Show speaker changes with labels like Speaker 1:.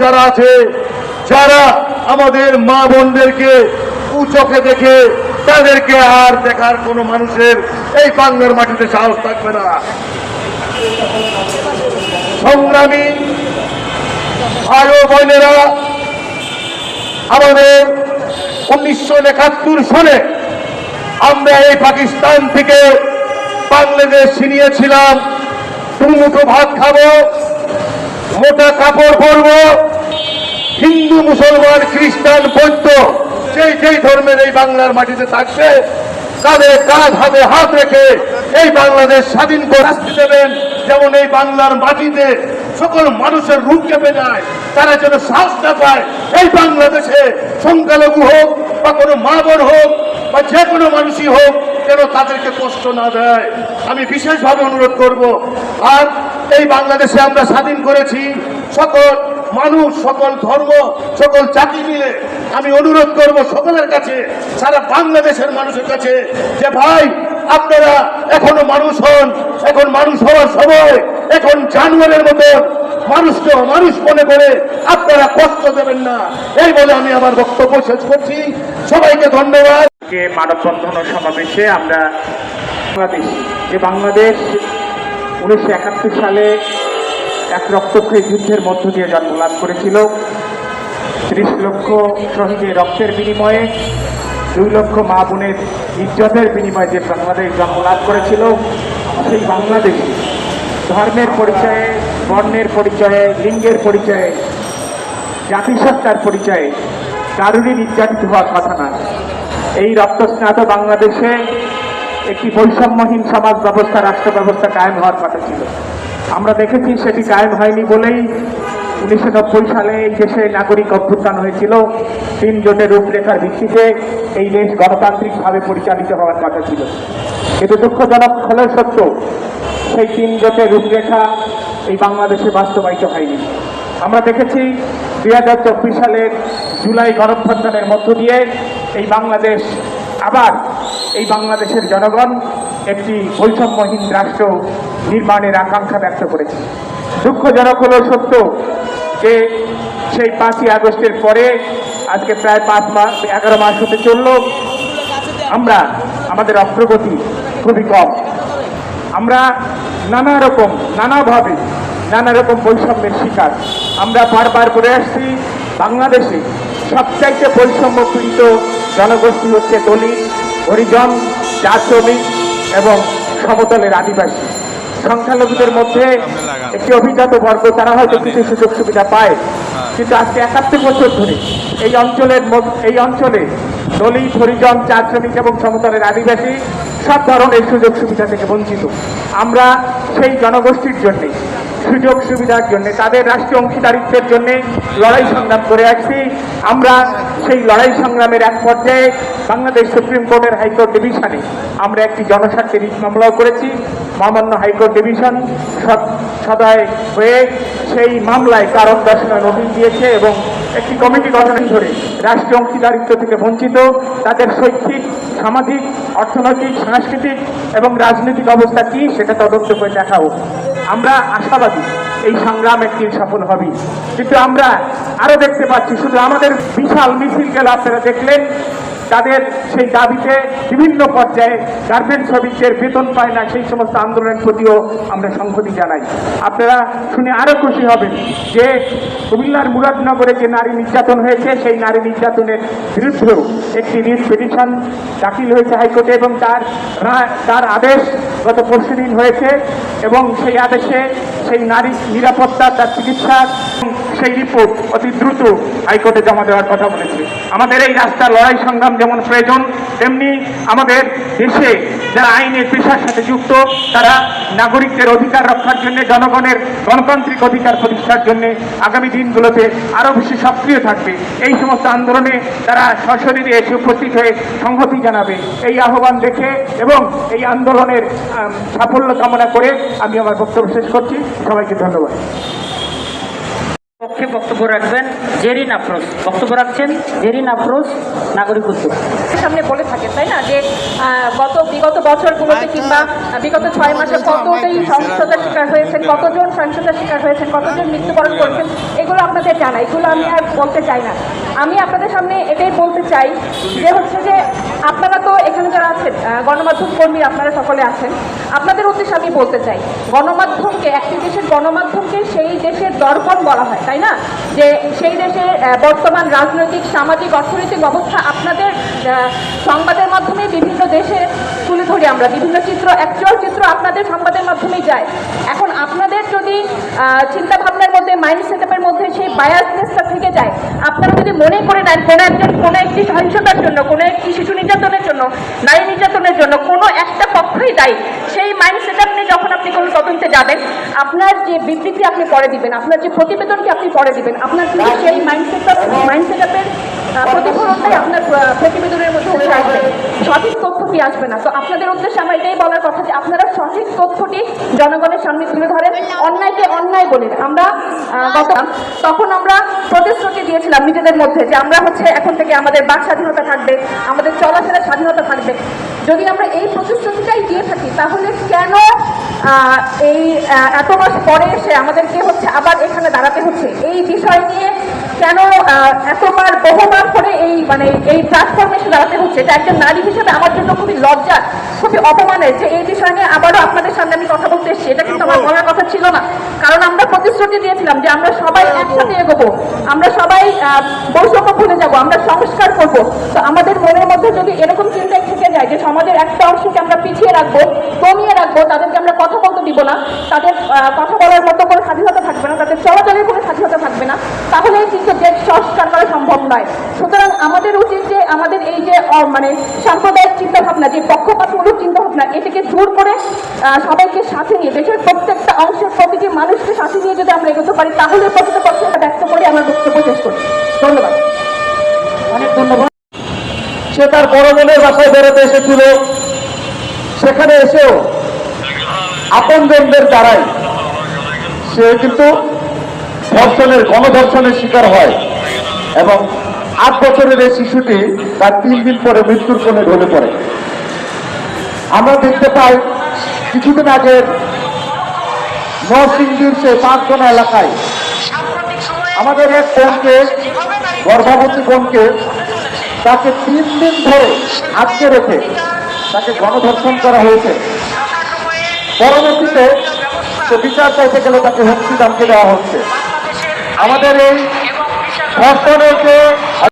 Speaker 1: যারা আছে, যারা আমাদের মা বোনদেরকে চোখে দেখে তাদেরকে আর দেখার কোনো মানুষের এই বাংলার মাটিতে সাহস থাকবে না। সংগ্রামী ভাই ও বোনেরা, আমাদের উনিশশো একাত্তর সালে আমরা এই পাকিস্তান থেকে বাংলাদেশ ছিনিয়েছিলাম দুমুঠো ভাত খাব। মোটা কাপড় পরবো। হিন্দু, মুসলমান, খ্রিস্টান, বৌদ্ধ, যেই যেই ধর্মের এই বাংলার মাটিতে থাকবে, তাদের কাঁধ হাতে হাত রেখে এই বাংলাদেশ স্বাধীন করে আসতে দেবেন। যেমন এই বাংলার মাটিতে সকল মানুষের রূপ কেঁপে যায়, তারা যেন শ্বাস না পায় এই বাংলাদেশে সংখ্যালঘু হোক বা কোনো মা বোন হোক বা যে কোনো মানুষই হোক, যেন তাদেরকে কষ্ট না দেয়। আমি বিশেষভাবে অনুরোধ করব, আর এই বাংলাদেশে আমরা স্বাধীন করেছি। সকল মানুষ, সকল ধর্ম, সকল জাতি মিলে আমি অনুরোধ করব সকলের কাছে, সারা বাংলাদেশের মানুষের কাছে, যে ভাই, আপনারা এখনও মানুষ হন। এখন মানুষ হওয়ার সময়, এখন জানুয়ারের মতো মানুষকে মানুষ মনে করে, আপনারা কষ্ট দেবেন না। এই বলে আমি আমার বক্তব্য শেষ করছি। সবাইকে ধন্যবাদ।
Speaker 2: মানববন্ধন সমাবেশে আমরা বাংলাদেশ, যে বাংলাদেশ উনিশশো একাত্তর সালে এক রক্তক্ষয়ী যুদ্ধের মধ্য দিয়ে জন্মলাভ করেছিল। ত্রিশ লক্ষ শহীদের রক্তের বিনিময়ে, দুই লক্ষ মা বোনের ইজ্জতের বিনিময়ে যে বাংলাদেশ জন্মলাভ করেছিল, সেই বাংলাদেশ ধর্মের পরিচয়ে, বর্ণের পরিচয়ে, লিঙ্গের পরিচয়ে, জাতিসত্তার পরিচয়ে কারুরই নির্যাতিত হওয়ার কথা না এই রক্তস্নাত বাংলাদেশে একটি বৈষম্যহীন সমাজ ব্যবস্থা, রাষ্ট্র ব্যবস্থা কায়েম হওয়ার কথা ছিল। আমরা দেখেছি সেটি কায়েম হয়নি বলেই উনিশশো নব্বই সালে এই দেশে নাগরিক অভ্যুত্থান হয়েছিল। তিন জোটের রূপরেখার ভিত্তিতে এই দেশ গণতান্ত্রিকভাবে পরিচালিত হওয়ার কথা ছিল। কিন্তু দুঃখজনক হলেও সত্য, সেই তিন জোটের রূপরেখা এই বাংলাদেশে বাস্তবায়িত হয়নি। আমরা দেখেছি দুই হাজার চব্বিশ সালের জুলাই গণঅভ্যুত্থানের মধ্য দিয়ে এই বাংলাদেশ আবার এই বাংলাদেশের জনগণ একটি বৈষম্যহীন রাষ্ট্র নির্মাণের আকাঙ্ক্ষা ব্যক্ত করেছে। দুঃখজনক হলো সত্য যে সেই পাঁচই আগস্টের পরে আজকে প্রায় পাঁচ মাস এগারো মাস হতে চলল। আমরা, আমাদের অগ্রগতি খুবই কম। আমরা নানা রকম, নানাভাবে নানা রকম বৈষম্যের শিকার। আমরা বারবার করে আসছি, বাংলাদেশে সবচাইতে বৈষম্য পীড়িত জনগোষ্ঠী হচ্ছে দলিত, হরিজন চা শ্রমিক এবং সমতলের আদিবাসী। সংখ্যালঘুদের মধ্যে একটি অভিজাত বর্গ, তারা হয়তো কিছু সুযোগ সুবিধা পায়, কিন্তু আজকে একাত্তর বছর ধরে এই অঞ্চলের এই অঞ্চলে দলিত, হরিজন চা শ্রমিক এবং সমতলের আদিবাসী সব ধরনের সুযোগ সুবিধা থেকে বঞ্চিত। আমরা সেই জনগোষ্ঠীর জন্যে সুযোগ সুবিধার জন্য, তাদের রাষ্ট্রীয় অংশীদারিত্বের জন্য লড়াই সংগ্রাম করে আসছি। আমরা সেই লড়াই সংগ্রামের এক পর্যায়ে বাংলাদেশ সুপ্রিম কোর্টের হাইকোর্ট ডিভিশনে আমরা একটি জনস্বার্থে রিট মামলাও করেছি। মহামান্য হাইকোর্ট ডিভিশন সদ- সদয় হয়ে সেই মামলায় কারণ দর্শনের নোটিশ দিয়েছে এবং একটি কমিটি গঠন ধরে রাষ্ট্রীয় অংশীদারিত্ব থেকে বঞ্চিত, তাদের শৈক্ষিক, সামাজিক, অর্থনৈতিক, সাংস্কৃতিক এবং রাজনৈতিক অবস্থা কি সেটা তদন্ত করে দেখা আমরা আশাবাদী এই সংগ্রাম একটি সফল হবে। কিন্তু আমরা আরও দেখতে পাচ্ছি, শুধু আমাদের বিশাল মিছিল গেল, আপনারা দেখলেন। তাদের সেই দাবিতে বিভিন্ন পর্যায়ে গার্মেন্টস শ্রমিকদের বেতন পায় না, সেই সমস্ত আন্দোলনের প্রতিও আমরা সংহতি জানাই। আপনারা শুনে আরও খুশি হবেন যে কুমিল্লার মুরাদনগরে যে নারী নির্যাতন হয়েছে, সেই নারী নির্যাতনের বিরুদ্ধেও একটি রিট পিটিশন দাখিল হয়েছে হাইকোর্টে এবং তার তার আদেশ গত পরশুদিন হয়েছে এবং সেই আদেশে সেই নারী নিরাপত্তা, তার চিকিৎসা সেই রিপোর্ট অতি দ্রুত হাইকোর্টে জমা দেওয়ার কথা বলেছে। আমাদের এই রাস্তার লড়াই সংগ্রাম যেমন প্রয়োজন, তেমনি আমাদের দেশে যারা আইনের পেশার সাথে যুক্ত, তারা নাগরিকদের অধিকার রক্ষার জন্য, জনগণের গণতান্ত্রিক অধিকার প্রতিষ্ঠার জন্য আগামী দিনগুলোতে আরও বেশি সক্রিয় থাকবে। এই সমস্ত আন্দোলনে তারা সশরীরে এসে উপস্থিত হয়ে সংহতি জানাবে। এই আহ্বান দেখে এবং এই আন্দোলনের সাফল্য কামনা করে আমি আমার বক্তব্য শেষ করছি। সবাইকে ধন্যবাদ।
Speaker 3: পক্ষে বক্তব্য রাখবেন। জেরিন আফরোজ। বক্তব্য রাখছেন জেরিন আফরোজ নাগরিক উদ্যোগ।
Speaker 4: সামনে বলে থাকেন তাই না? যে গত বিগত বছরগুলোতে কিংবা বিগত ছয় মাসে কতটাই সহিংসতার শিকার হয়েছেন কতজন সহিংসতার শিকার হয়েছেন কতজন মৃত্যুবরণ করেছেন এগুলো আপনাদের জানা এগুলো আমি আর বলতে চাই না। আমি আপনাদের সামনে এটাই বলতে চাই যে হচ্ছে যে আপনারা তো এখানে যারা আছেন গণমাধ্যম কর্মী আপনারা সকলে আছেন আপনাদের উদ্দেশ্যে আমি বলতে চাই গণমাধ্যমকে একটি দেশের গণমাধ্যমকে সেই দেশের দর্পণ বলা হয়, তাই না? যে সেই দেশের বর্তমান রাজনৈতিক, সামাজিক, অর্থনৈতিক অবস্থা আপনাদের সংবাদের মাধ্যমে বিভিন্ন দেশে তুলে ধরি আমরা। বিভিন্ন চিত্র অ্যাকচুয়াল চিত্র আপনাদের সংবাদের মাধ্যমেই যায়। এখন আপনাদের যদি চিন্তা ভাবনার মধ্যে মাইন্ড সেটআপের মধ্যে সেই বায়াসনেসটা থেকে যায়, আপনারা যদি মনে করে নেন কোনো একজন, কোনো একটি সহিংসতার জন্য, কোনো একটি শিশু নির্যাতনের জন্য, নারী নির্যাতনের জন্য, কোনো পক্ষই দায়ী সেই মাইন্ড সেটআপ নিয়ে যখন আপনি কোনো তদন্তে যাবেন আপনার যে বিবৃতি আপনি পরে দিবেন আপনার যে প্রতিবেদনকে আপনি পরে দিবেন আপনার কিন্তু সেই মাইন্ড সেটআপ মাইন্ড সেটআপের প্রতিফলনটাই আপনার প্রতিবেদনের মধ্যে উঠে আসবে। সঠিক তথ্যটি আসবে না? তো আপনাদের উদ্দেশ্যে আমার এটাই বলার কথা যে আপনারা সঠিক তথ্যটি জনগণের সামনে তুলে ধরেন অন্যায়কে অন্যায় বলেন। আমরা আহ, গত তখন আমরা প্রতিশ্রুতি দিয়েছিলাম নিজেদের মধ্যে যে আমরা হচ্ছে এখন থেকে আমাদের বাক স্বাধীনতা থাকবে আমাদের চলাফেরার স্বাধীনতা থাকবে। যদি আমরা এই থাকি তাহলে কেন এই এত মাস পরে এসে আমাদেরকে হচ্ছে আবার এখানে দাঁড়াতে হচ্ছে? এই বিষয় নিয়ে কেন এতবার বহুবার করে এই মানে এই প্ল্যাটফর্মে এসে দাঁড়াতে হচ্ছে? এটা একজন নারী হিসেবে আমার জন্য খুবই লজ্জা খুবই অপমানের যে এই বিষয় নিয়ে আবারও আপনাদের সামনে আমি কথা বলতে এসেছি। এটা কিন্তু আমার বলার কথা ছিল না। কারণ আমরা প্রতিশ্রুতি দিয়েছিলাম যে আমরা সবাই একসাথে এগোবো। আমরা সবাই বৈষম্য ভুলে যাব আমরা সংস্কার করব। তো আমাদের মনের মধ্যে যদি এরকম চিন্তাই থেকে যায় যে সমাজের একটা অংশকে আমরা পিছিয়ে রাখব কমিয়ে রাখব তাদেরকে আমরা কথা দিব না। তাদের কথা বলার মতো কোনো স্বাধীনতা থাকবে না, তাদের চলাচলের কোনো স্বাধীনতা থাকবে না। তাহলে কিন্তু দেশ সংস্কার করা সম্ভব নয়। সুতরাং আমাদের উচিত যে, আমাদের এই যে মানে সাম্প্রদায়িক চিন্তাভাবনা, যে পক্ষপাতমূলক চিন্তাভাবনা, এটাকে দূর করে সবাইকে সাথে নিয়ে, দেশের প্রত্যেকটা অংশের প্রতিটি মানুষকে সাথে নিয়ে যদি আমরা এগোতে পারি, তাহলে প্রকৃতপক্ষে এটা ব্যক্ত করে আমরা বক্তব্য শেষ করছি। ধন্যবাদ।
Speaker 3: অনেক ধন্যবাদ।
Speaker 1: সে তার বড় বোনের বাসায় বেরোতে এসেছিল। সেখানে এসেও আপনজনদের দ্বারাই সে কিন্তু ধর্ষণের, গণধর্ষণের শিকার হয়। এবং আট বছরের এই শিশুটি তার তিন দিন পরে মৃত্যুর কোণে ঢলে পড়ে। আমরা দেখতে পাই, কিছুদিন আগে নরসিংদীর সে পাঁচজনা এলাকায় আমাদের এক বোনকে, গর্ভবতী বোনকে তাকে তিন দিন ধরে আটকে রেখে তাকে গণধর্ষণ করা হয়েছে। পরবর্তীতে সে বিচার চাইতে গেলে তাকে হুমকি দামকে দেওয়া হচ্ছে। আমাদের এই ধর্ষণের যে